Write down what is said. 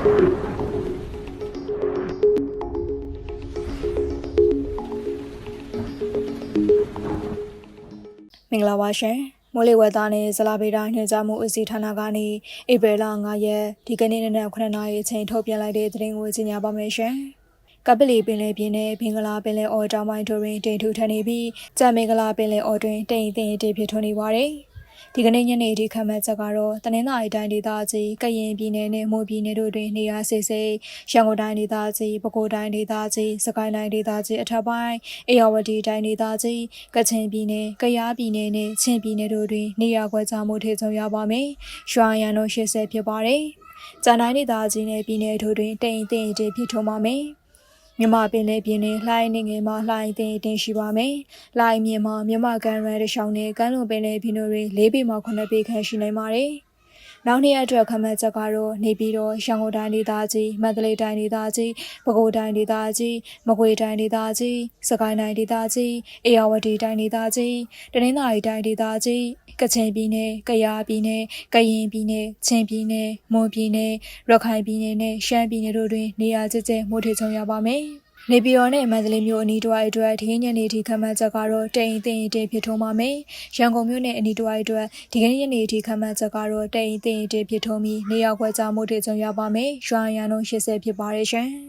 မင်္ဂလာပါရှင်မိုးလေဝသနဲ့ဇလာဗေဒညွှန်ကြားမှုဦးစီးဌာနကနေဧပြီလ9ရက်ဒီကနေ့နနက်9နာရီအချိန်ထုတ်ပြန်လိုက်တဲ့သတင်းကိုကြီးညာပါမယ်ရှင်ကပလီပင်လယ်ပြင်နဲ့ဘင်္ဂလားပင်လယ်အော်တောင်ပိုင်းတို့တွင်တိမ်ထူထန်နေပြီးကြံမင်္ဂလာပင်လယ်အော်တွင်တိမ်အထင်အထည်ဖြစ်ထွန်းနေပါသည် ဒီကနေ့ညနေဒီခန့်မှတ်ချက်ကတော့တနင်္သာရီတိုင်းဒေသကြီးကရင်ပြည်နယ်နဲ့မွန်ပြည်နယ်တို့တွင်နေရာစိစိရန်ကုန်တိုင်းဒေသကြီးပဲခူးတိုင်းဒေသကြီးစကိုင်းတိုင်းဒေသကြီးအထက်ပိုင်းအေရဝတီတိုင်းဒေသကြီးကချင်ပြည်နယ်ကယားပြည်နယ်နဲ့ချင်းပြည်နယ်တို့တွင်နေရာကွက်ကြားမှုထေဆုံရပါမယ်။ရွှာရန်တို့80ဖြစ်ပါတယ်။ကြံတိုင်းဒေသကြီးနဲ့ပြည်နယ်တို့တွင်တိမ်သိမ်တေဖြစ်ထွန်းပါမယ်။ မြမပင်လေပြင်းနဲ့လှိုင်းနေငယ်မှာလှိုင်းတင်တင်ရှိပါမယ်။လှိုင်းမြင်မှာမြမကန်ရတဲ့ရှောင်းနဲ့ကမ်းလွန်ပင်လေပြင်းတို့တွေ၄ပေမှ9ပေခန့်ရှိနိုင်ပါတယ်။ နောက်နေ့အတွက်ခမတ်ချက်ကတော့နေပြီးတော့ရန်ကုန်တိုင်းဒေသကြီးမန္တလေးတိုင်းဒေသကြီးပဲခူးတိုင်းဒေသကြီးမကွေးတိုင်းဒေသကြီးစကိုင်းတိုင်းဒေသကြီးအေရဝတီတိုင်းဒေသကြီးတနင်္သာရီတိုင်းဒေသကြီးကချင်ပြည်နယ်ကယားပြည်နယ်ကရင်ပြည်နယ်ချင်းပြည်နယ်မွန်ပြည်နယ်ရခိုင်ပြည်နယ်နဲ့ရှမ်းပြည်နယ်တို့တွင်နေရာကျကျမိုးထေချုံရပါမယ်။ နေပြည်တော်နဲ့မန္တလေးမြို့အနီးတစ်ဝိုက်အတွက်ဒီညနေထိခန့်မှန်းချက်ကတော့တိမ်သိမ်တိမ်ဖြစ်ထုံးပါမယ်။ရန်ကုန်မြို့နဲ့အနီးတစ်ဝိုက်အတွက်ဒီကနေ့ညနေထိခန့်မှန်းချက်ကတော့တိမ်သိမ်တိမ်ဖြစ်ထုံးပြီးနေရာခွဲခြားမှုတွေကြုံရပါမယ်။ရွာရန်လုံး80ဖြစ်ပါတယ်ရှင်။